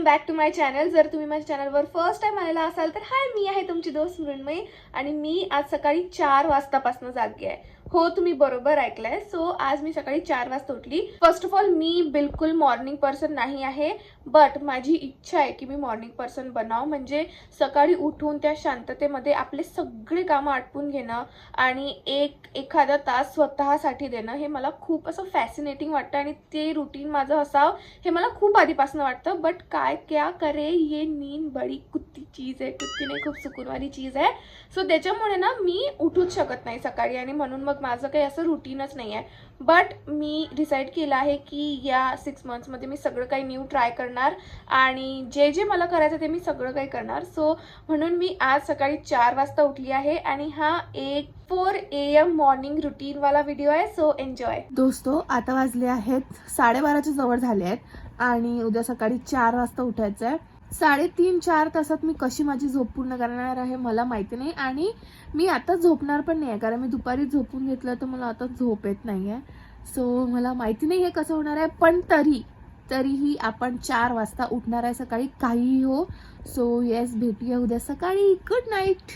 Welcome back to my channel जर तुम्ही माझ्या चॅनलवर फर्स्ट टाइम आलेला असाल तर हाय मी आहे तुमची दोस्त मृण्मयी आणि मी आज सकाळी चार वाजतापासून जागी आहे हो तुम्ही बरोबर ऐकलंय. सो आज मी सकाळी चार वाजता उठली. फर्स्ट ऑफ ऑल मी बिलकुल मॉर्निंग पर्सन नाही आहे बट माझी इच्छा आहे की मी मॉर्निंग पर्सन बनाव. म्हणजे सकाळी उठून त्या शांततेमध्ये आपले सगळे कामं आटपून घेणं आणि एक एखादा तास स्वतःसाठी देणं हे मला खूप असं फॅसिनेटिंग वाटतं आणि ते रुटीन माझं असावं हे मला खूप आधीपासून वाटतं. बट काय क्या करे ये नींद बडी कुत्ती चीज आहे कुत्ती नाही खूप सुकूनवाली चीज आहे. सो त्याच्यामुळे ना मी उठूच शकत नाही सकाळी आणि म्हणून मग माझं काही असं रुटीनच नाही आहे. बट मी डिसाईड केलं आहे की या सिक्स मंथ्समध्ये मी सगळं काही न्यू ट्राय करणार आणि जे जे मला करायचं ते मी सगळं काही करणार. सो म्हणून मी आज सकाळी चार वाजता उठली आहे आणि हा एक फोर ए एम मॉर्निंग रुटीनवाला व्हिडिओ आहे. सो एन्जॉय दोस्तो आता वाजले आहेत साडेबाराच्या जवळ झाले आहेत आणि उद्या सकाळी चार वाजता उठायचं आहे. साडेतीन चार तासात मी कशी माझी झोप पूर्ण करणार आहे मला माहिती नाही आणि मी आता झोपणार पण नाही आहे कारण मी दुपारी झोपून घेतलं तर मला आता झोप येत नाही आहे. सो मला माहिती नाही हे कसं होणार आहे पण तरी तरीही आपण चार वाजता उठणार आहे सकाळी काहीही हो. सो येस भेटूया उद्या सकाळी. गुड नाईट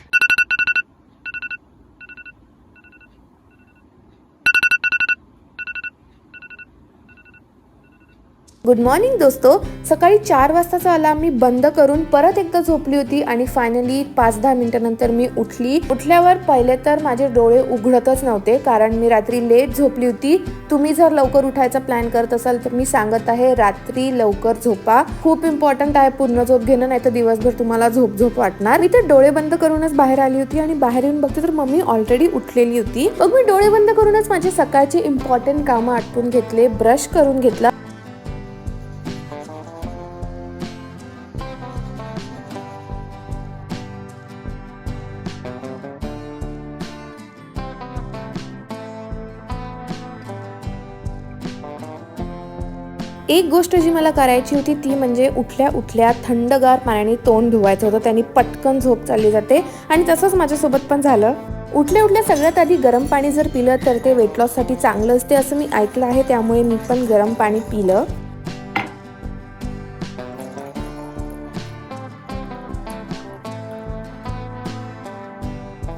गुड मॉर्निंग दोस्तो. सकाळी चार वाजताचा अलार्म मी बंद करून परत एकदा झोपली होती आणि फायनली पाच दहा मिनिटानंतर मी उठली. उठल्यावर पहिले तर माझे डोळे उघडतच नव्हते कारण मी रात्री लेट झोपली होती. तुम्ही जर लवकर उठायचा प्लॅन करत असाल तर मी सांगत आहे रात्री लवकर झोपा. खूप इम्पॉर्टंट आहे पूर्ण झोप घेणं नाही तर दिवसभर तुम्हाला झोप झोप वाटणार. मी तर डोळे बंद करूनच बाहेर आली होती आणि बाहेर येऊन बघते तर मम्मी ऑलरेडी उठलेली होती. मग मी डोळे बंद करूनच माझे सकाळचे इम्पॉर्टंट कामं आटपून घेतले ब्रश करून घेतला. एक गोष्ट जी मला करायची होती ती म्हणजे उठल्या उठल्या थंडगार पाण्याने तोंड धुवायचं होतं. त्यांनी पटकन झोप चालली जाते. आणि तसंच माझ्यासोबत पण झालं. उठल्या उठल्या सगळ्यात आधी गरम पाणी जर पिलं तर ते वेट लॉससाठी चांगलं असते असं मी ऐकलं आहे. त्यामुळे मी पण गरम पाणी पिलं.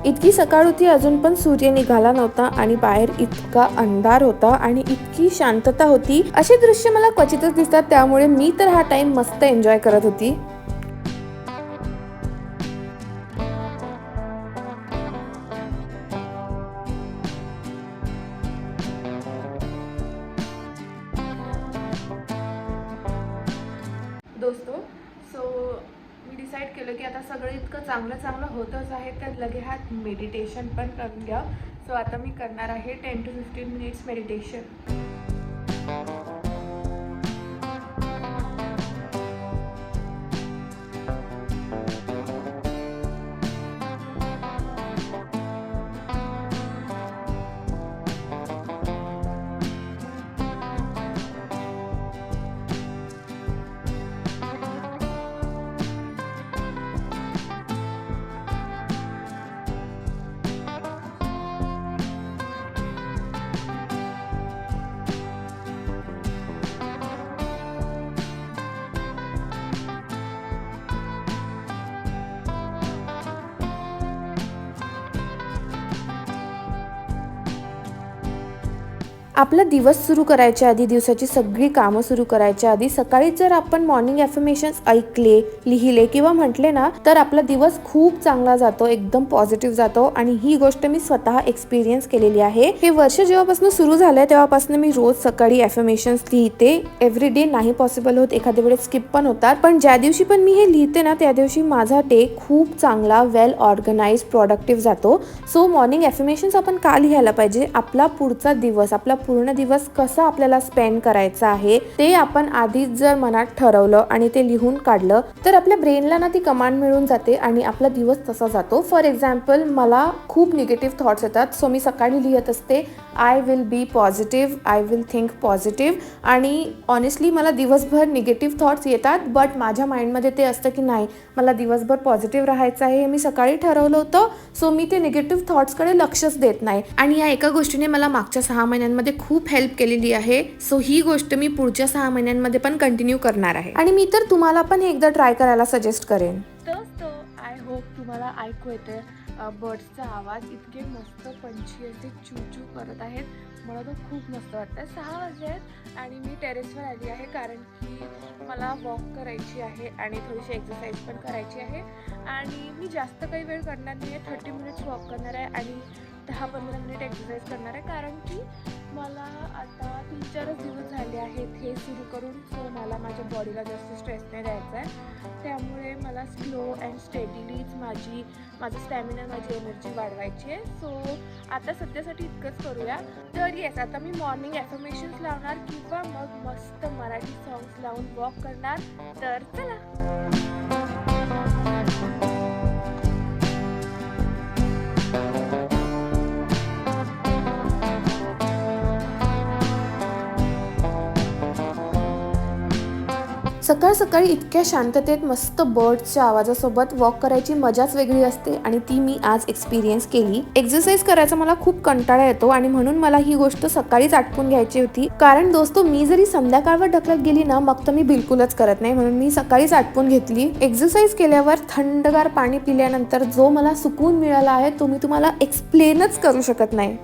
इतकी सकाळ होती अजून पण सूर्य निघाला नव्हता आणि बाहेर इतका अंधार होता आणि इतकी शांतता होती. असे दृश्य मला क्वचितच दिसतात त्यामुळे मी तर हा टाइम मस्त एन्जॉय करत होती. डिसाईड केलं की आता सगळं इतकं चांगलं चांगलं होतच आहे तर लगे हा मेडिटेशन पण करून घ्या. सो आता मी करणार आहे ten to fifteen minutes meditation आपला दिवस सुरू करायच्या आधी दिवसाची सगळी कामं सुरू करायच्या आधी सकाळी जर आपण मॉर्निंग ॲफर्मेशन्स ऐकले लिहिले किंवा म्हटले ना तर आपला दिवस खूप चांगला जातो एकदम पॉझिटिव्ह जातो. आणि ही गोष्ट मी स्वतः एक्सपिरियन्स केलेली आहे. हे वर्ष जेव्हापासून सुरू झालंय तेव्हापासून मी रोज सकाळी ॲफर्मेशन्स लिहिते. एव्हरी डे नाही पॉसिबल होत एखाद्या वेळेस स्किप पण होतात. पण ज्या दिवशी पण मी हे लिहिते ना त्या दिवशी माझा डे खूप चांगला वेल ऑर्गनाइज प्रॉडक्टिव्ह जातो. सो मॉर्निंग ॲफर्मेशन्स आपण का लिहायला पाहिजे? आपला पुढचा दिवस आपला पूर्ण दिवस कसा आपल्याला स्पेंड करायचा आहे ते आपण आधीच जर मनात ठरवलं आणि ते लिहून काढलं तर आपल्या ब्रेनला ना ती कमांड मिळून जाते आणि आपला दिवस तसा जातो. फॉर एक्झाम्पल मला खूप निगेटिव्ह थॉट्स येतात सो मी सकाळी लिहित असते I will be positive I will think positive आणि ऑनेस्टली मला दिवसभर निगेटिव्ह थॉट्स येतात बट माझ्या माइंडमध्ये ते असतं की नाही मला दिवसभर पॉझिटिव्ह राहायचं आहे हे मी सकाळी ठरवलं होतं सो मी ते निगेटिव्ह थॉट्सकडे लक्षच देत नाही. आणि या एका गोष्टीने मला मागच्या सहा महिन्यांमध्ये खूप हेल्प केलेली आहे. सो ही गोष्ट मी पुढच्या सहा महिन्यांमध्ये पण कंटिन्यू करणार आहे. आणि मी तर तुम्हाला पण एकदा ट्राय करायला सजेस्ट करेन. आय होप तुम्हाला ऐकू येते. बर्ड्सचा आवाज इतके मस्त पंछी असे चू चू करत आहेत. मला तर खूप मस्त वाटतं सहा वाजले आहेत आणि मी टेरेसवर आली आहे कारण की मला वॉक करायची आहे आणि थोडीशी एक्सरसाइज पण करायची आहे. आणि मी जास्त काही वेळ करणार नाही आहे थर्टी मिनिट्स वॉक करणार आहे आणि दहा पंधरा मिनिट एक्सरसाइज करणार आहे. कारण की मला आता तीन चारच दिवस झाले आहेत हे सुरू करून सो मला माझ्या बॉडीला जास्त स्ट्रेस नाही द्यायचा आहे त्यामुळे मला स्लो अँड स्टेडीलीच माझी माझा स्टॅमिना माझी एनर्जी वाढवायची आहे. सो आता सध्यासाठी इतकंच करूया. तर येस आता मी मॉर्निंग ॲफर्मेशन्स लावणार किंवा मग मस्त मराठी सॉंग्स लावून वॉक करणार. तर चला. सकाळ सकाळी इतक्या शांततेत मस्त बर्डच्या आवाजासोबत वॉक करायची मजाच वेगळी असते आणि ती मी आज एक्सपिरियन्स केली. एक्सरसाइज करायचा मला खूप कंटाळा येतो आणि म्हणून मला ही गोष्ट सकाळीच आटपून घ्यायची होती. कारण दोस्तो मी जरी संध्याकाळवर ढकलत गेली ना मग तर मी बिलकुलच करत नाही. म्हणून मी सकाळीच आटपून घेतली. एक्सरसाइज केल्यावर थंडगार पाणी पिल्यानंतर जो मला सुकून मिळाला आहे तो मी तुम्हाला एक्सप्लेनच करू शकत नाही.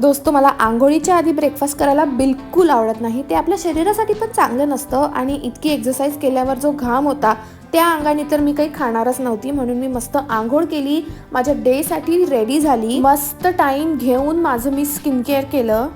दोस्तो मला आंघोळीच्या आधी ब्रेकफास्ट करायला बिलकुल आवडत नाही. ते आपल्या शरीरासाठी पण चांगलं नसतं आणि इतकी एक्झरसाईज केल्यावर जो घाम होता त्या अंगाने तर मी काही खाणारच नव्हती. म्हणून मी मस्त आंघोळ केली. माझ्या डेसाठी रेडी झाली. मस्त टाईम घेऊन माझं मी स्किन केअर केलं.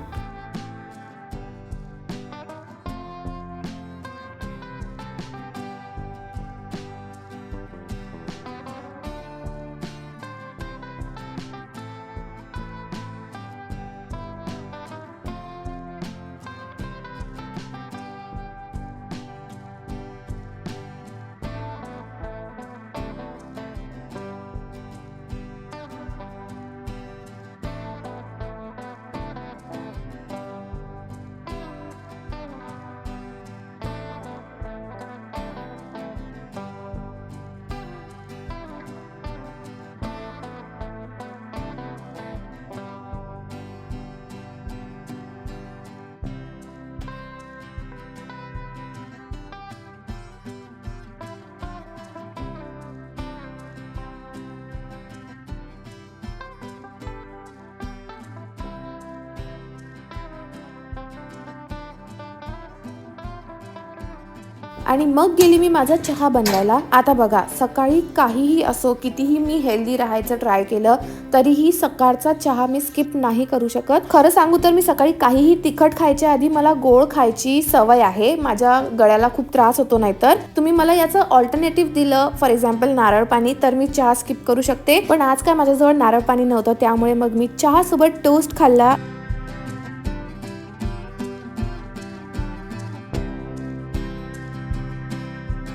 आणि मग गेली मी माझा चहा बनवायला. आता बघा सकाळी काहीही असो कितीही मी हेल्दी राहायचं ट्राय केलं तरीही सकाळचा चहा मी स्किप नाही करू शकत. खरं सांगू तर मी सकाळी काहीही तिखट खायच्या आधी मला गोड खायची सवय आहे. माझ्या गळ्याला खूप त्रास होतो नाहीतर. तुम्ही मला याचं ऑल्टरनेटिव्ह दिलं फॉर एक्झाम्पल नारळ पाणी तर मी चहा स्किप करू शकते. पण आज काय माझ्याजवळ नारळ पाणी नव्हतं त्यामुळे मग मी चहा सोबत टोस्ट खाल्ला.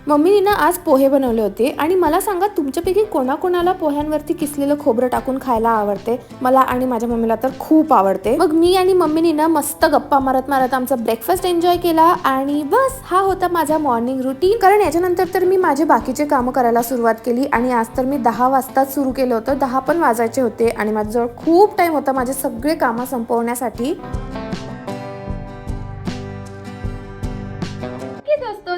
मम्मीने ना आज पोहे बनवले होते आणि मला सांगा तुमच्यापैकी कोणाकोणाला पोह्यांवरती किसलेलं खोबरं टाकून खायला आवडते? मला आणि माझ्या मम्मीला तर खूप आवडते. मग मी आणि मम्मीनी ना मस्त गप्पा मारत मारत आमचा ब्रेकफास्ट एन्जॉय केला आणि बस हा होता माझा मॉर्निंग रुटीन कारण याच्यानंतर तर मी माझे बाकीचे कामं करायला सुरुवात केली आणि आज तर मी दहा वाजताच सुरू केलं होतं. दहा पण वाजायचे होते आणि माझ्याजवळ खूप टाईम होता माझे सगळे कामं संपवण्यासाठी.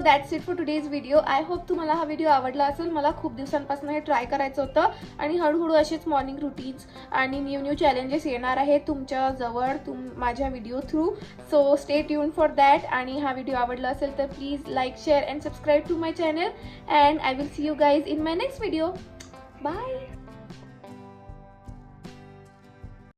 That's it for today's video I hope तुम्हाला हा व्हिडिओ आवडला असेल. मला खूप दिवसांपासून हे ट्राय करायचं होतं. आणि हळूहळू असेच मॉर्निंग रुटीन्स आणि न्यू न्यू चॅलेंजेस येणार आहेत तुमच्या जवळ तुम माझ्या video through so stay tuned for that आणि हा व्हिडिओ आवडला असेल तर please like share and subscribe to my channel and I will see you guys in my next video bye